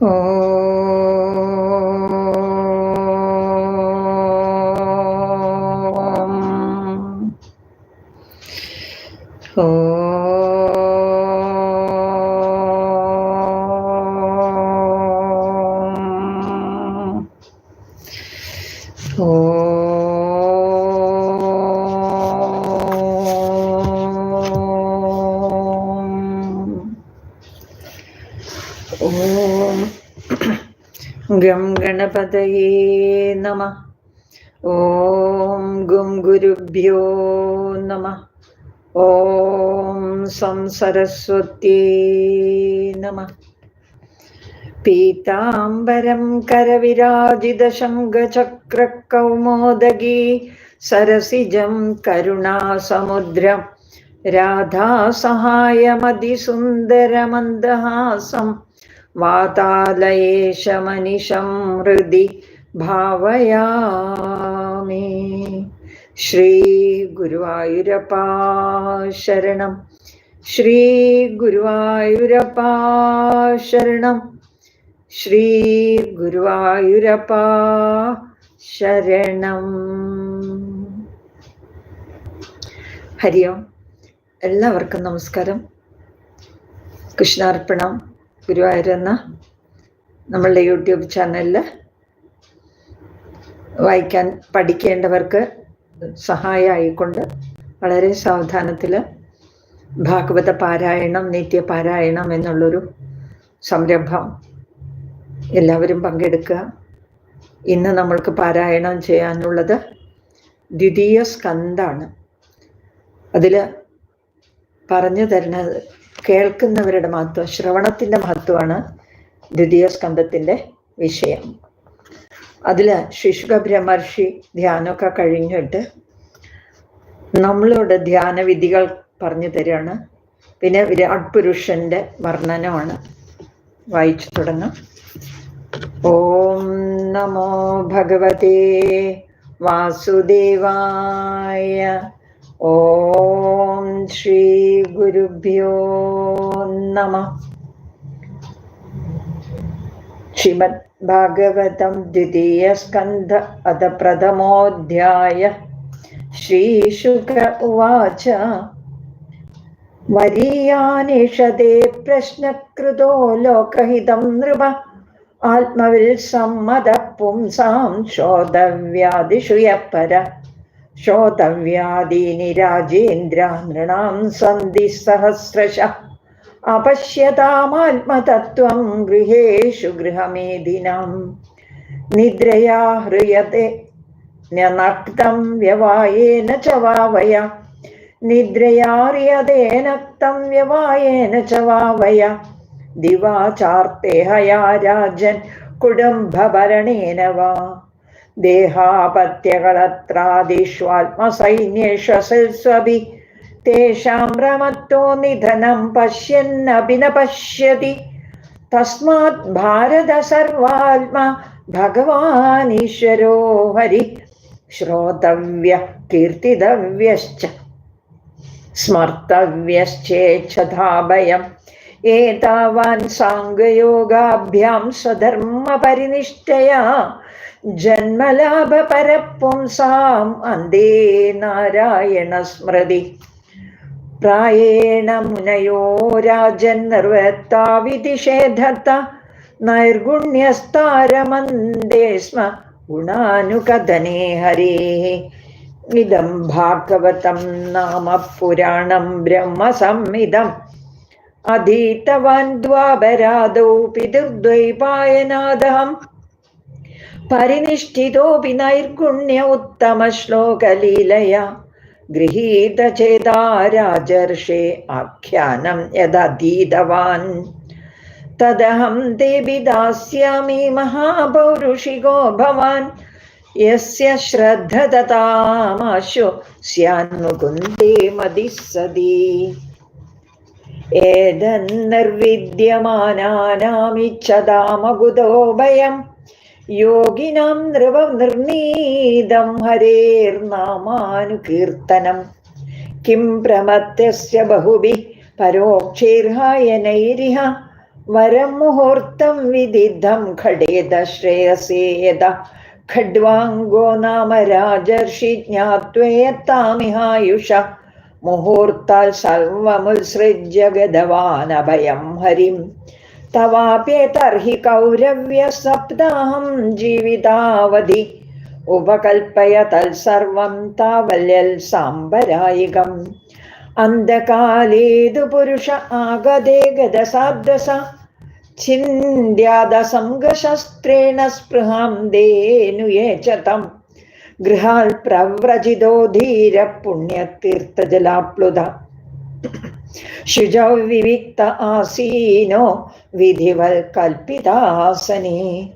哦。ഗം ഗണപതയേ നമ. ഓം ഗും ഗുരുഭ്യോ നമ. ഓം സം സരസ്വത്യേ നമ. പീതാംബരം കരവിരാജിതശങ്കചക്രകൗമോദഗീ സരസിജം കരുണാസമുദ്രം. രാധാസഹായമതിസുന്ദരമന്ദഹാസം. വാതാലയേശമനിശം ഹൃദി ഭാവയാമി ശ്രീ श्रीगुरुवायुरपा शरणं। ശരണം ശ്രീ ഗുരുവായൂരപ്പാ ശരണം ഹരി ഓം എല്ലാവർക്കും നമസ്കാരം. കൃഷ്ണാർപ്പണം ഗുരുവായൂരെന്ന നമ്മളുടെ യൂട്യൂബ് ചാനലിൽ വായിക്കാൻ പഠിക്കേണ്ടവർക്ക് സഹായമായിക്കൊണ്ട് വളരെ സാവധാനത്തിൽ ഭാഗവത പാരായണം നിത്യപാരായണം എന്നുള്ളൊരു സംരംഭം എല്ലാവരും പങ്കെടുക്കുക. ഇന്ന് നമ്മൾക്ക് പാരായണം ചെയ്യാനുള്ളത് ദ്വിതീയ സ്കന്ധാണ്. അതിൽ പറഞ്ഞു തരുന്നത് കേൾക്കുന്നവരുടെ മഹത്വം ശ്രവണത്തിന്റെ മഹത്വമാണ് ദ്വിതീയ സ്കന്ധത്തിന്റെ വിഷയം. അതിൽ ശിശുക ബ്രഹ്മർഷി ധ്യാനമൊക്കെ കഴിഞ്ഞിട്ട് നമ്മളോട് ധ്യാനവിധികൾ പറഞ്ഞു തരികയാണ്. പിന്നെ വിരാട് പുരുഷന്റെ വർണനമാണ്. വായിച്ചു തുടങ്ങാം. ഓം നമോ ഭഗവതേ വാസുദേവായ ഓം ശ്രീ ഗുരുഭ്യോ നമ. ശ്രീമദ് ഭാഗവതം ദ്വിതീയ സ്കന്ധ അത പ്രഥമോധ്യായ ശ്രീശുക ഉവാച. വരീയാനിഷതേ പ്രശ്നകൃതോ ലോകഹിതം നൃപ. ആത്മവിൽ സമ്മത പുംസാം ശോധവ്യാദിഷു യപ്പര ശോതവ്യാദീനി രാജേന്ദ്ര നൃണാം സന്ധി സഹസ്രശ. അപശ്യതാമാത്മതത്വം ഗൃഹേഷു ഗൃഹമേദിനാം. നിദ്രയാ ഹൃയത്തെ നക്തം വ്യവായേന ച വാവയ നിദ്രയാറിയതേനക്തം വ്യവായേന ച വാവയ ദിവാചാർത്തേഹയാ രാജൻ കുടുംബഭരണേന വാ. देहापत्यकलत्रादिष्वात्मसैन्येष्वसिस्वभि तेषां रमत्तो निधनं पश्यन्नपि न पश्यति तस्मात् भारतसर्वात्मा भगवान् ईश्वरो हरि श्रोतव्यः कीर्तितव्यश्च स्मर्तव्यश्चेच्छथा एतावान् साङ्गयोगाभ्यां स्वधर्मपरिनिष्ठया ജന്മലാഭപരപുംസാം അന്തേ നാരായണ സ്മൃതി. പ്രായേണ മുനയോ രാജൻ നിർവത്താവിധിഷേധത്ത നൈർഗുണ്യസ്താരമന്തേ സ്മ ഗുണാനുകഥനേ ഹരേ. ഇതം ഭാഗവതം നാമ പുരാണം ബ്രഹ്മസംഹിതം. അധീതവാൻ ദ്വാപരാദൗ പിതൃദ്വൈപായനാദഹം പരിനിഷ്ഠിതോപി നൈർഗുണ്യ ഉത്തമ ശ്ലോകലീലയ. ഗൃഹീതചേതാ രാജർഷേ ആഖ്യാനം യഥീതവാൻ തദഹം ദേവി ദാസ്യാമി മഹാപൗരുഷികോ ഭവാൻ. യസ്യ ശ്രദ്ധതതാമാശു സ്യാന്മുകുന്ദേ മതിസ്സതി ഏതന്നിർവിദ്യമാനാമിച്ഛതാമകുതോ ഭയം. യോഗിനാം നൃവ നിർണീതം ഹരേർനാമാനുകീർത്തനം കിം പ്രമത്യസ്യ ബഹുഭി പരോക്ഷൈർഹായനൈരിഹ വരം മുഹൂർത്തം വിദിദ്ധം ഖടേത ശ്രേയസേയത ഖഡ്വാംഗോ നാമ രാജർഷി ജ്ഞാത്വേത്താമിഹായുഷ മുഹൂർത്താൽ സർവമുത്സൃജ്യ ഗതവാനഭയം ഹരിം. തവാപ്യേതർഹി കൗരവ്യ സപ്താഹം ജീവിതാവധി. ഉപകൽപ്പയ തൽസർവം താവല്യൽ സാമ്പരായികം. അന്ധകാലേതു പുരുഷ ആഗതേ ഗതസാദ്ദസ ഛിന്ദ്യാദസംഗശസ്ത്രേണ സ്പൃഹാം ദേനുയേചതം ഗൃഹാൽ പ്രവ്രജിതോ ധീര പുണ്യതീർത്ഥജലാപ്ലുത ശുചൗ വിവിക്ത ആസീനോ വിധിവൽ കൽപ്പിതാസനേ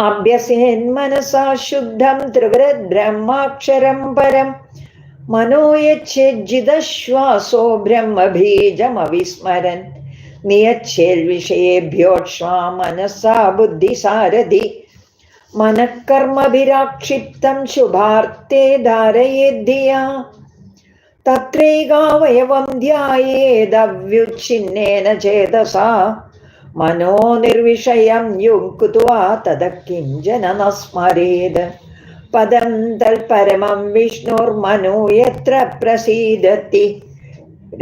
അഭ്യസേന്മനസാ ശുദ്ധം ത്രിവൃദ്ബ്രഹ്മാക്ഷരം പരം. മനോയച്ഛേജിതശ്വാസോ ബ്രഹ്മബീജമവിസ്മരൻ നിയച്ഛേൽ വിഷയേഭ്യോക്ഷ്മാ മനസാ ബുദ്ധിസാരഥി. മനഃക്കർമ്മഭിരാക്ഷിപ്തം ശുഭാർത്തേ ധാരയേദ്ധിയാ തത്രൈകാവയവം ധ്യായേദവ്യുച്ഛിന്നേന ചേതസാ. മനോ നിർവിഷയം യുക്ത്വാ തത കിഞ്ചന ന സ്മരേത് പദം വിഷ്ണുർമനോ യത്ര പ്രസീദത്തി.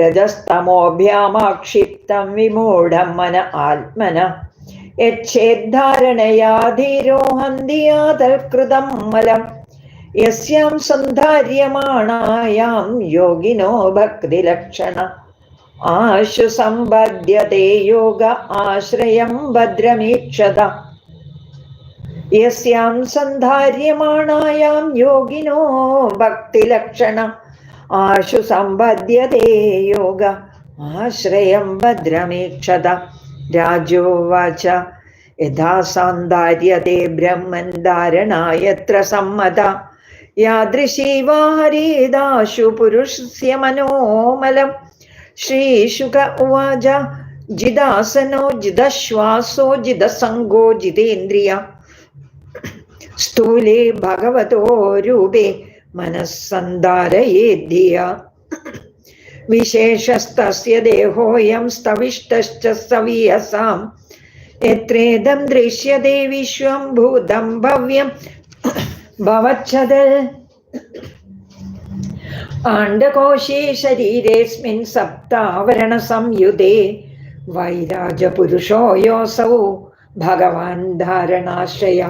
രജസ്തമോഭ്യാമാക്ഷിപ്തം വിമൂഢം മന ആത്മന. യച്ഛേദ്ധാരണയാ ധീരോ ഹന്തിയാതൽകൃതം മലം. യസ്യാം സന്ധാര്യമാണായാം യോഗിനോ ഭക്തിലക്ഷണ. ആശു സമ്പദ്യത്തെ യോഗ ആശ്രയം ഭദ്രമീക്ഷത. യസ്യാം സന്ധാര്യമാണായാം യോഗിനോ ഭക്തിലക്ഷണ. ആശു സമ്പദ്യത്തെ യോഗ ആശ്രയം ഭദ്രമീക്ഷത. രാജോവാച യഥാ സാന്ധാര്യത്തെ ബ്രഹ്മൻ ധാരണായത്ര സമ്മത. യാദൃശീവാ ഹരിദാശു പുരുഷസ്യ മനോമലം ശ്രീശുക ഉവാച ജിദാസനോ ജിദശ്വാസോ ജിദസംഗോ ജിതേന്ദ്രിയ. സ്ഥൂലേ ഭഗവതോ രൂപേ മനസ്സന്ധാരയേദ്ധിയ വിശേഷസ്തസ്യ ദേഹോയം സ്തവിഷ്ടശ്ച സവീയസാം. എത്രേദം ദൃശ്യതേ വിശ്വം ഭൂതം ഭവ്യം ഭവച്ഛതൽ ആണ്ടകോശേ ശരീരേസ്മിൻ സപ്താവരണ സംയുതേ വൈരാജപുരുഷോ യോസൗ ഭഗവാൻ ധാരണാശ്രയ.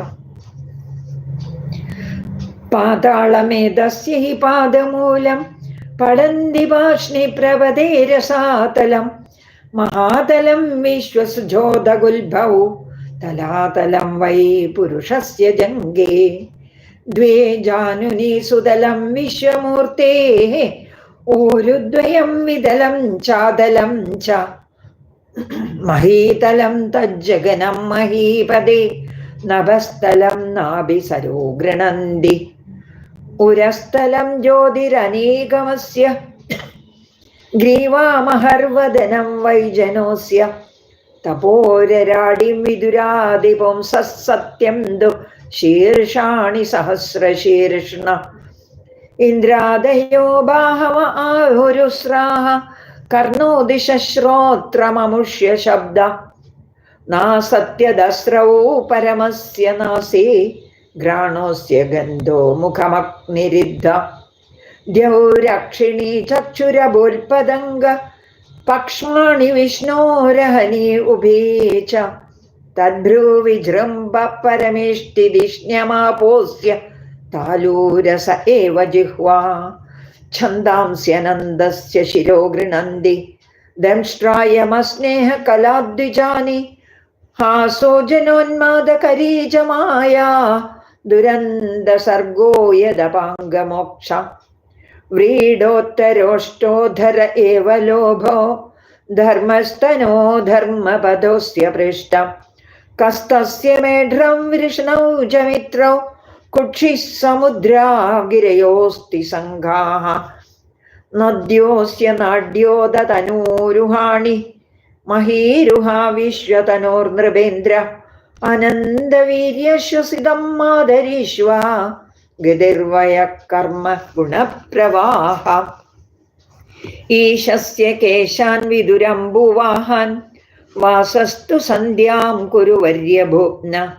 പാതാളമേതസ്യ ഹി പാദമൂലം പടന്തി പാഷ്ണി പ്രവദേ രസാതലം. മഹാതലം വിശ്വസുജോതഗുൽഭൗ द्वे जानुनि सुदलं विश्वमूर्तेः ऊरुद्वयं विदलं चादलं च महीतलं तज्जगनं महीपदे नभस्थलं नाभिसरो गृणन्ति उरस्थलं ज्योतिरनेकमस्य ग्रीवामहर्वदनं वैजनोऽस्य तपोरराडिं विदुरादिपुंसः सत्यं दु शीर्षाणि सहस्रशीर्ष्ण इन्द्रादयो बाहव आहुरुस्राः कर्णोदिशश्रोत्रममुष्य शब्द नासत्यदस्रौ परमस्य नासि घ्राणोऽस्य गन्धो मुखमग्निरिद्ध द्यौरक्षिणी चक्षुरभुल्पदङ्ग पक्ष्माणि विष्णोरहनि उभे च तद्भ्रूविजृम्भ परमेष्टिदिष्ण्यमापोष्य तालूरस एव जिह्वा। छन्दांस्यनन्दस्य शिरो गृणन्ति दंष्ट्रायमस्नेहकलाद्विजानि हासो जनोन्मादकरी च माया। दुरन्दसर्गो यदपाङ्गमोक्ष। व्रीडोत्तरोष्टोधर एव लोभो। धर्मस्तनो धर्मपदोऽस्य पृष्टम् कस्तस्य मेढ्रं वृष्णौ च मित्रौ कुक्षिः समुद्रा गिरयोऽस्ति सङ्घाः नद्योऽस्य नाड्योदतनूरुहाणि महीरुहा विश्वतनोर्नृपेन्द्र अनन्दवीर्यश्वसितं मादरीष्वा गतिर्वयः कर्म गुणप्रवाह ईशस्य केशान् विदुरम्बुवाहान् വാസസ്തു സന്ധ്യാം കുരു വര്യഭൂപ്ന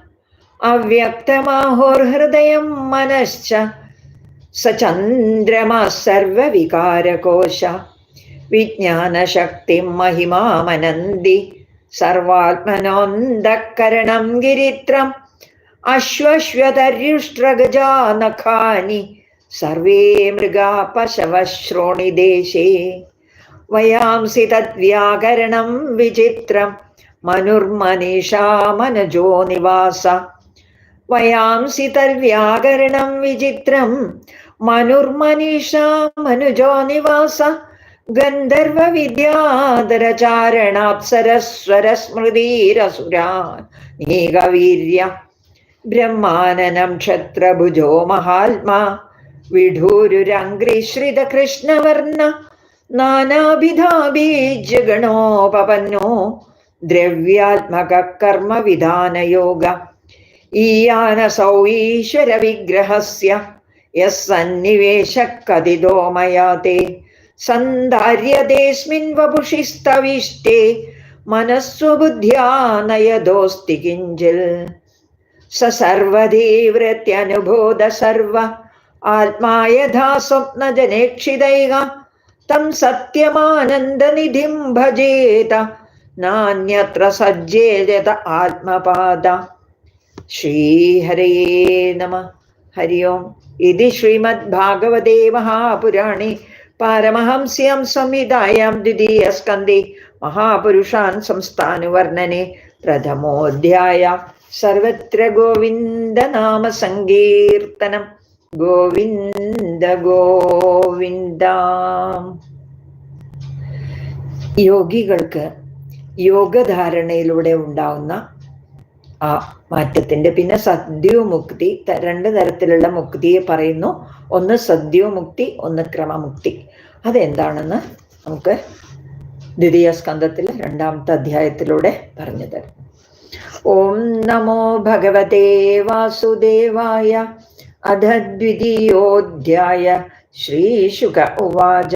അവ്യക്തമാഹോർഹൃദയം മനശ്ച. സചന്ദ്രമാ സർവവികാരകോശ. വിജ്ഞാനശക്തിം മഹിമാമനന്തി. സർവാത്മനോന്തക്കരണം ഗിരിത്രം. അശ്വശ്വതര്യുഷ്ട്രഗജാനഖാനി സർവേ മൃഗാ പശവശ്രോണിദേശേ വയാംസി തദ്വ്യാകരണം വിചിത്രം. മനുർമനീഷാ മനജോ നിവാസ. വയാംസി തദ്വ്യാകരണം വിചിത്രം. മനുർമനീഷാ മനുജോ നിവാസ. ഗന്ധർവ വിദ്യാധരചാരണാപ്സരസ്വരസ്മൃതിരസുരാൻ നീകവീര്യ. ബ്രഹ്മാനനം ക്ഷത്രഭുജോ മഹാത്മാ. വിഢൂരുരംഗ്രിശ്രിത കൃഷ്ണവർണ നാനാഭിധാബീജഗണോപപന്നോ ദ്രവ്യാത്മക കർമ്മവിധാനയോഗ ഈയാനസൗ ഈശ്വര വിഗ്രഹസ്യ യസ്സന്നിവേശ കഥിതോ മയാ തേ സന്ധാര്യതേസ്മിൻ വപുഷിസ്തവിഷ്ടേ. മനസ്വബുദ്ധ്യാ നയദോസ്തി കിഞ്ചിൽ. സ സർവധീവൃത്യനുബോധ സർവ ആത്മാ യഥാ സ്വപ്നജനേക്ഷിതൈക ഭജേത. നാന്യത്ര സജ്ജേജത ആത്മപാദ. ശ്രീഹരേ നമ. ഹരി ഓം. ഇതി ശ്രീമദ്ഭാഗവതേ മഹാപുരാണേ. പാരമഹംസ്യം സംഹിതായാം ദ്വിതീയസ്കന്ധേ മഹാപുരുഷാൻ സംസ്ഥാനുവർണനെ. പ്രഥമോധ്യായ. സർവത്ര ഗോവിന്ദ നാമ സങ്കീർത്തനം. ഗോവിന്ദ ഗോവിന്ദ. യോഗികൾക്ക് യോഗധാരണയിലൂടെ ഉണ്ടാവുന്ന ആ മാറ്റത്തിന്റെ പിന്നെ സദ്യോമുക്തി രണ്ട് തരത്തിലുള്ള മുക്തിയെ പറയുന്നു. ഒന്ന് സദ്യോമുക്തി ഒന്ന് ക്രമമുക്തി. അതെന്താണെന്ന് നമുക്ക് ദ്വിതീയ സ്കന്ധത്തിൽ രണ്ടാമത്തെ അധ്യായത്തിലൂടെ പറഞ്ഞു തരും ഓം നമോ ഭഗവതേ വാസുദേവായ അധ ദ്വിതീയോധ്യായ ശ്രീശുക ഉവാച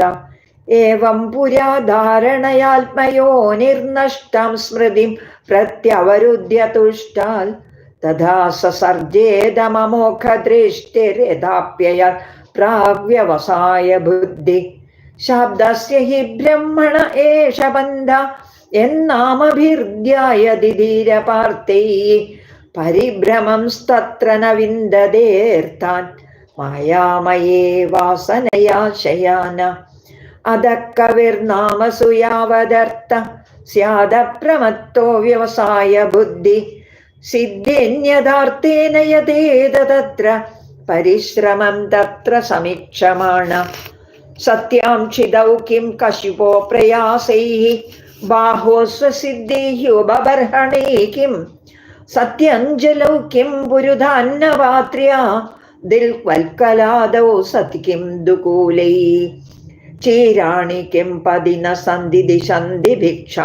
ഏവം പുരാധാരണയാത്മയോ നിർനഷ്ടാം സ്മൃതിം പ്രത്യവരുദ്ധ്യ തുഷ്ടാൽ തഥാ സസർജേതമമോഘദൃഷ്ടിരഥാപ്യയ പ്രാവ്യവസായ ബുദ്ധി ശബ്ദസ്യ ഹി ബ്രഹ്മണ ഏഷ ബന്ധ എന്നാമഭിർധ്യായതി ധീരപാർത്തൈ പരിഭ്രമം സ്തത്ര ന വിന്ദതേർത്താൻ മായാമയേ വാസനയാ ശയാന അധക്കവിർനാമസു യാവദർത്ഥ സ്യാദപ്രമത്തോ വ്യവസായ ബുദ്ധി. സിദ്ധിന്യഥാർത്ഥേന യഥേതത്ര പരിശ്രമം തത്ര സമീക്ഷമാണ്. സത്യാം ക്ഷിതൗ കിം കശുപോ പ്രയാസൈ. ബാഹോ സ്വസിദ്ധൈഹ്യുപബർഹണൈ കിം. സത്യഞ്ജലൗ കിം പുരുധാന്നപാത്ര്യ സതി കിം ദുകൂലൈ. ചീരാണി കിം പതിന സന്ധി ദിശന്തി ഭിക്ഷ.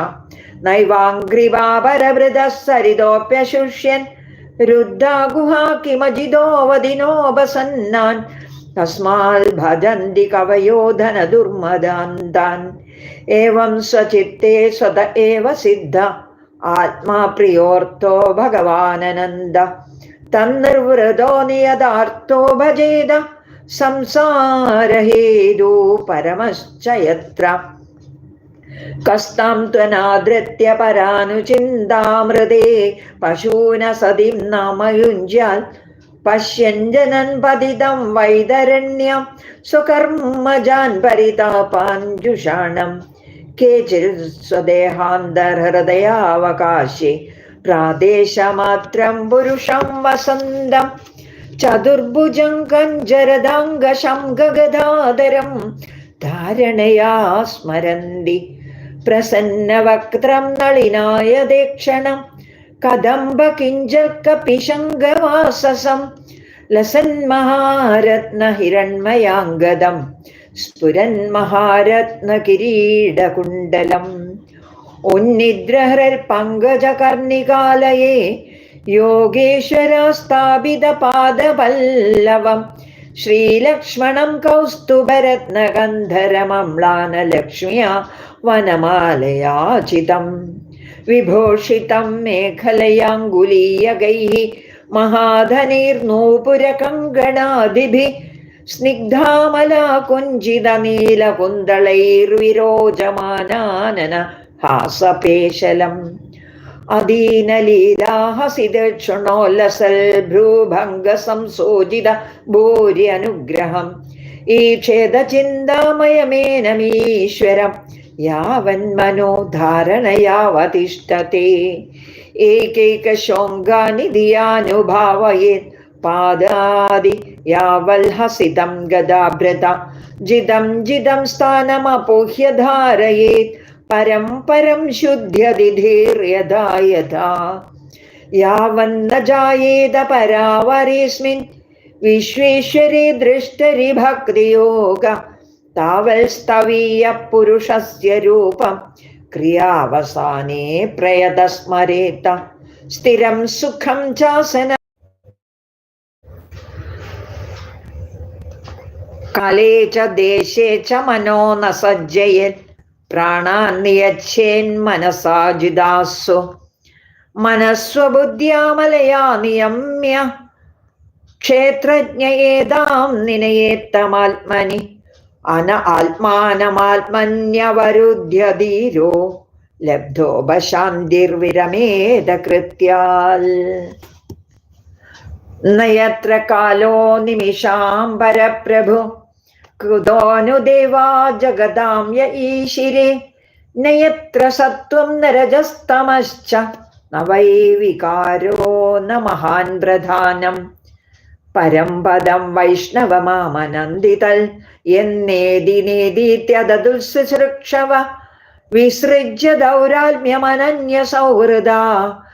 നൈവാംഗ്രിവാപരവൃത സരിതോപ്യശുഷ്യൻ രുദ്ധാഗുഹാ തസ്മാൽ ഭജന്തി കവയോ ധനദുർമദാന്താൻ. ഏവം സ്വചിത്തേ സ്വത ഏവ സിദ്ധ. ആത്മാ പ്രിയോർത്ഥോ ഭഗവാനനന്ദ. തന്നിർവൃതോ നിയതാർത്ഥോ ഭജേത. സംസാരഹേതു പരമശ്ചയത്ര. കസ്താം ത്വനാദൃത്യ പരാനുചിന്താമൃതേ. പശൂന സതിം നാമയുഞ്ജ്യാൽ പശ്യഞ്ജനൻ പതിതം വൈതരണ്യം. സ്വകർമ്മജാൻ പരിതാപാഞ്ജുഷാണം. കേചിൽ സ്വദേഹാന്തർഹൃദയാവകാശേ പ്രാദേശമാത്രം പുരുഷം വസന്തം. ചതുർഭുജം കഞ്ചരദാംഗശം ഗഗദാധരം ധാരണയാ സ്മരന്തി. പ്രസന്നവക്ത്രം നളിനായ ദേക്ഷണം കദംബ കിഞ്ചൽക്കപിശങ്കവാസസം ലസന്മഹാരത്ന ഹിരൺമയാംഗദം स्फुरन्महारत्नकिरीडकुण्डलम् उन्निद्रहरर्पङ्कजकर्णिकालये योगेश्वरास्तापितपादपल्लवम् श्रीलक्ष्मणं कौस्तुभरत्नगन्धरमम्लानलक्ष्म्या वनमालयाचितम् विभूषितं मेखलयाङ्गुलीयगैः महाधनिर्नूपुरकङ्गणादिभिः स्निग्धामलाकुञ्जितनीलकुन्दलैर्विरोजमानानन हासपेशलम् अदीनलीलाहसिदक्षुणोल्लसल्भ्रूभङ्गसंसोजित भूर्यनुग्रहम् ईक्षेदचिन्तामयमेनमीश्वरम् यावन्मनोधारणयावतिष्ठते एकैकशोङ्गानि धियानुभावयेत् पादादि यावल्हसितं गदाभृता जिदं जिदं स्थानमपोह्य धारयेत् परं परं शुद्ध्यदिधीर्यदा यथा यावन्न जायेद परावरेऽस्मिन्, विश्वेश्वरे दृष्टरि भक्तियोग तावल्स्तवीयः पुरुषस्य रूपं, क्रियावसाने प्रयतस्मरेत। स्थिरं सुखं चासन കാലേ ച ദേശേ ച മനോ ന സജ്ജയൻ പ്രാണാൻ നിയച്ഛേൻ മനസാജിദാസു. മനസ്വബുദ്ധ്യാമലയാ നിയമ്യ. ക്ഷേത്രജ്ഞയേതാം നിനയേത്തമാത്മനി. അന ആത്മാനമാത്മന്യവരുദ്ധ്യധീരോ ലബ്ധോപശാന്തിർവിരമേത കൃത്യാൽ നയത്ര കാലോ നിമിഷാംബരപ്രഭു. പരപ്രഭു കൃതോനുദേവാ ജഗതാം യ ഈശിരെ നയത്ര സത്വം നരജസ്തമശ്ച ന വൈ വികാരോ ന മഹാൻ പ്രധാനം. പരംപദം വൈഷ്ണവമാമനന്ദിതൽ എന്നേതിനേതീത്യദുൽസൃക്ഷവ വിസൃജ്യ ദൗരാത്മ്യമനന്യ സൗഹൃദ ഹൃദോ ബഹുഹ്യാർഹ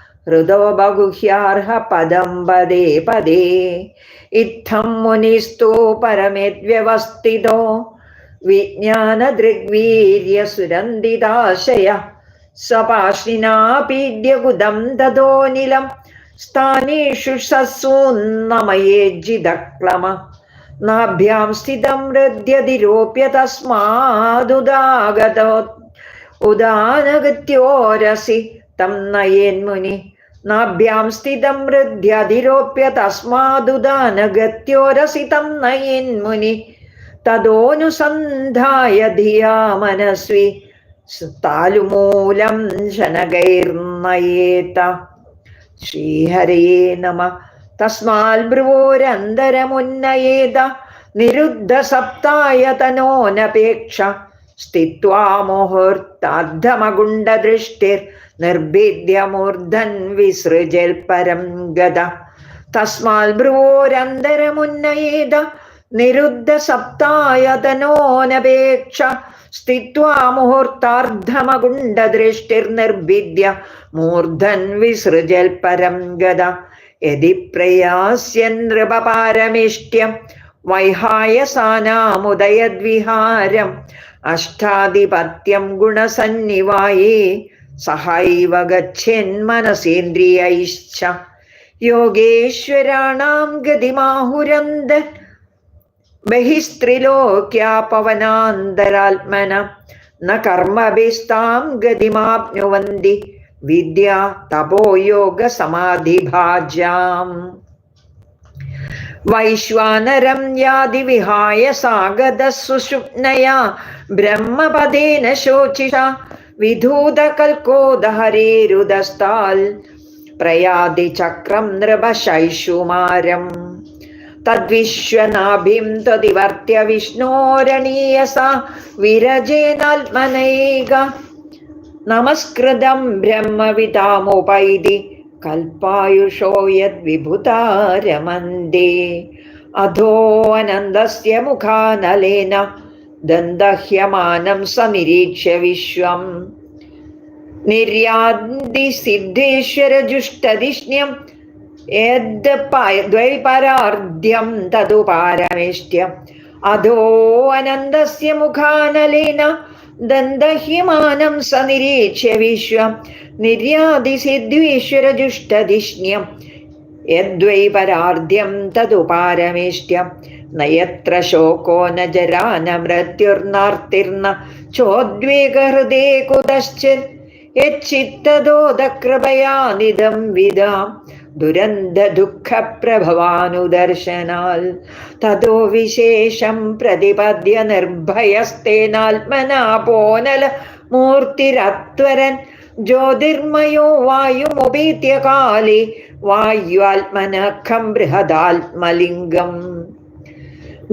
പദം പദേ പദേ. ഇത്തം മുനിസ്തു പരമേദ്വ്യവസ്ഥിതോ. വിജ്ഞാനദൃഗ്വീര്യ സുരന്ദിതാശയ സ്വപാശ്നിനാ പീഡ്യകുദം ദദോനിലം സ്ഥാനേഷു സസ്സൂന്നമയേജിതക്ലമ നാഭ്യാം സ്ഥിതം ഹൃദ്യതിരോപ്യ തസ്മാദുദാഗതോ. ഉദാനഗത്യോരസി തം നയേന്മുനി ഹൃദ്യതിരോപ്യ തസ്മാദുദാനഗത്യോരസി തം നയേന്മുനി തദോനുസന്ധായ ധിയാ മനസ്വി താലുമൂലം ശനകൈർനയേത ശ്രീഹരേ നമ. തസ്മാൽ ഭ്രുവോരന്തരമുന്നയേത. നിരുദ്ധ സപ്തായതനോനപേക്ഷ സ്ഥിത്വാ മുഹൂർത്താദ്ധമഗുണ്ടദൃഷ്ടിർ നിർഭിദ്യമൂർധൻ വിസൃജൽ പരം ഗത. തസ്മാൽ ഭ്രുവോരന്തരമുന്നയേത നിരുദ്ധ സപ്തായതനോനപേക്ഷ. സ്ഥിത്വാ നിർഭിദ്യ മൂർധൻ വിസൃജൽ പരം ഗത. യതി പ്രയാസ്യൻ നൃപപാരമിഷ്ട്യം. വൈഹായസാനാമുദയദ്വിഹാരം. അഷ്ടാധിപത്യം ഗുണസന്നിവായേ. സഹൈവ ഗച്ഛന്മനസേന്ദ്രിയൈശ്ച യോഗേശ്വരാണാം ഗതിമാഹുരന്ത. ബഹിസ്ത്രിലോക്യാപവനാന്തരാത്മന. ന കർമ്മഭിസ്താം ഗതിമാപ്നുവന്തി. വിദ്യ തപോയോഗ സമാധിഭാജാം വൈശ്വാനരം യാതി വിഹായ സാഗത സുഷുപ്നയാ ബ്രഹ്മപദേന ശോചിഷ. വിധൂതകൽക്കോദഹരേരുദസ്താൽ പ്രയാതി ചക്രം നൃപശൈഷുമാരം തദ്വിശ്വനാഭിം ത്വതിവർത്തിയ വിഷ്ണോരണീയസ വിരജേനാത്മനൈക. നമസ്കൃതം ബ്രഹ്മവിതാമുപൈതി കൽപ്പായുഷോ യദ്വിഭുതാരമന്ദേ അധോ അനന്തസ്യ മുഖാനലേന ദന്തഹ്യമാനം സനിരീക്ഷ്യ വിശ്വം. നിർയാന്തി സിദ്ധേശ്വരജുഷ്ടതിഷ്ണ്യം ദ്വൈപരാർദ്ധ്യം തതു പാരമേഷ്ട്യം അധോ അനന്തസ്യ മുഖാനലേന ദന്തഹ്യമാനം സനിരീക്ഷ്യ വിശ്വം. നിര്യാതിസിദ്ധ്വേശ്വരജുഷ്ടതിഷ്ണ്യം യദ്വൈ പരാർദ്ധ്യം തതു नयत्र शोको न जरा न मृत्युर्नार्तिर्न चोद्वेगहृदे कुतश्चित् यच्चित्तदोदकृपया निदं विदां दुरन्धदुःखप्रभवानुदर्शनाल् ततो विशेषं प्रतिपद्य निर्भयस्तेनात्मना पोनल मूर्तिरत्वरन् ज्योतिर्मयो वायुमुपेत्य काले वायुवात्मनखं बृहदात्मलिङ्गम्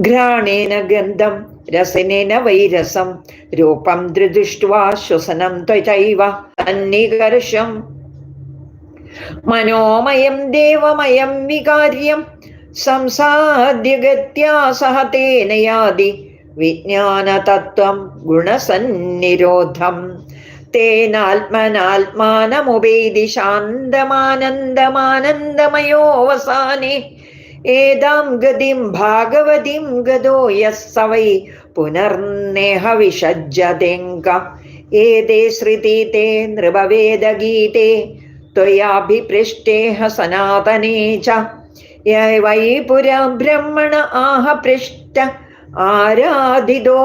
ഘ്രാണേന ഗന്ധം രസനേന വൈരസം രൂപം ദൃദൃഷ്ട്വാ ശ്വസനം ത്വചൈവ തന്നികർഷം മനോമയം ദേവമയം വികാര്യം സംസാദ്യഗത്യാ സഹതേനയാദി വിജ്ഞാനതത്വം ഗുണസന്നിരോധം തേനാത്മനാത്മാനമുപേതി ശാന്തമാനന്ദമാനന്ദമയോവസാനെ ഏതാം ഗതിം ഭാഗവതിം ഗതോ യസ് വൈ പുനർനേഹ വിഷജ്ജതെങ്ക ഏതേ ശ്രുതി തേ നൃപവേദഗീതേ त्वयाभिपृष्टेह सनातने च य वै पुरा ब्रह्मण आह पृष्ट आराधितो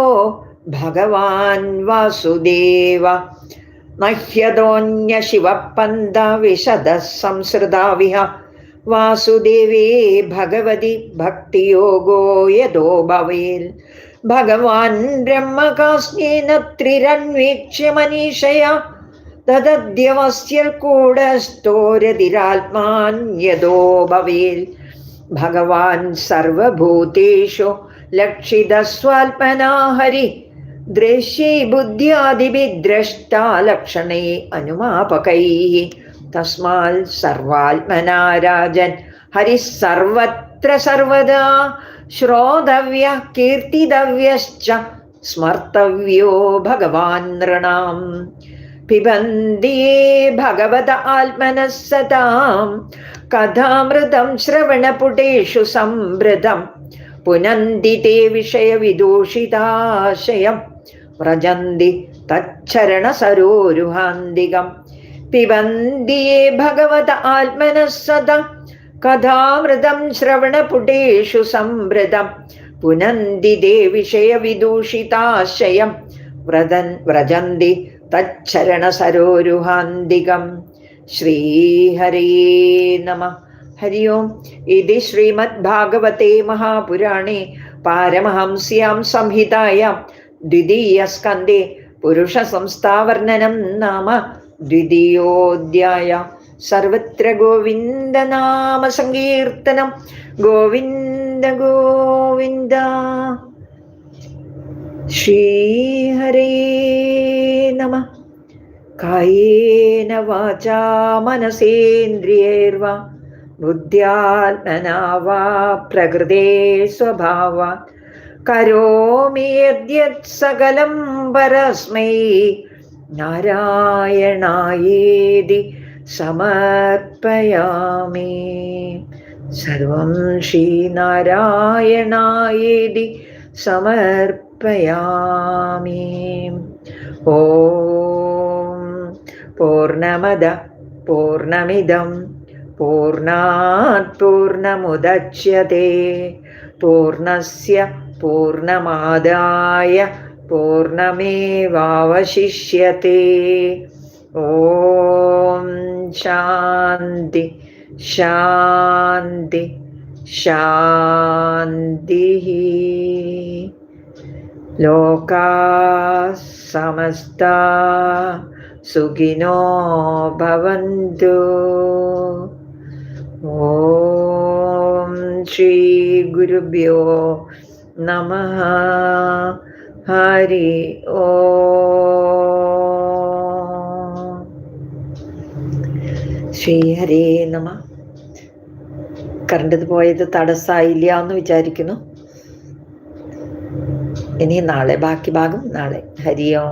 भगवान् वासुदेव नह्यदोऽन्यशिवपन्द विशदः संसृताविह वासुदेवी भगवती भक्ति योगो यदो भवेत्। भगवान् ब्रह्मकास्येन त्रिरन्वीक्ष्य मनीषया तदद्यवस्यल्कूडस्तोरधिरात्मान् यदो भवेत्। भगवान् सर्वभूतेषु लक्षितस्वाल्पना हरि, दृश्ये बुद्ध्यादिभिद्रष्टा लक्षणे अनुमापकैः। തസ്മാൽ സർവാത്മനാരാജൻ. ഹരി സർവത്ര സർവദാ ശ്രോതവ്യ കീർത്തിതവ്യശ്ച സ്മർത്തവ്യോ ഭഗവാൻ നൃണാം. പിബന്തി ഭഗവത ആത്മനഃ സതാം കഥാമൃതം ശ്രവണപുടേഷു സംവൃതം. പുനന്തി തേ വിഷയവിദൂഷിതാശയം. വ്രജന്തി തച്ചരണസരോരുഹാന്തികം പിബന്തി ഭഗവത ആത്മന സദ കഥാമൃതം ശ്രവണപുടേഷു സംവൃതം. പുനന്തി തേ വിഷയവിദൂഷിതാശയം വ്രതൻ വ്രജന്തി തച്ചരണസരോരുഹാന്തികം. ശ്രീഹരേ നമ. ഹരി ഓം. ഇത് ശ്രീമദ്ഭാഗവതേ മഹാപുരാണേ പാരമഹംസ്യാം സംഹിതായാം ദ്വിതീയസ്കന്ധേ പുരുഷസംസ്ഥാവർണനം നാമ. സർവത്ര ഗോവിന്ദനാമ സങ്കീർത്തനം ഗോവിന്ദ ഗോവിന്ദ. ശ്രീഹരേ നമ. കായേന വാചാ മനസേന്ദ്രിയൈർവാ. ബുദ്ധ്യാത്മനാ വാ പ്രകൃതേ സ്വഭാവാ. കരോമി യദ്യത് സകലം പരസ്മൈ. നാരായണായേതി സമർപ്പയാമി. സർവം ശ്രീനാരായണായേതി സമർപ്പയാമി. ഓം പൂർണമദ പൂർണമിദം പൂർണാത് പൂർണമുദച്യത്തെ പൂർണസ്യ പൂർണമാദായ പൂർണമേവാവശിഷ്യത്തെ. ഓം ശാന്തി ശാന്തി ശാന്തി. ലോക സമസ്ത സുഖിനോ ഓം ശ്രീ ഗുരുഭ്യോ നമ. ഹരി ഓ. ശ്രീ ഹരേ നമ കറണ്ടത് പോയത് തടസ്സായില്ല എന്ന് വിചാരിക്കുന്നു. ഇനി നാളെ ബാക്കി ഭാഗം നാളെ ഹരിയോ.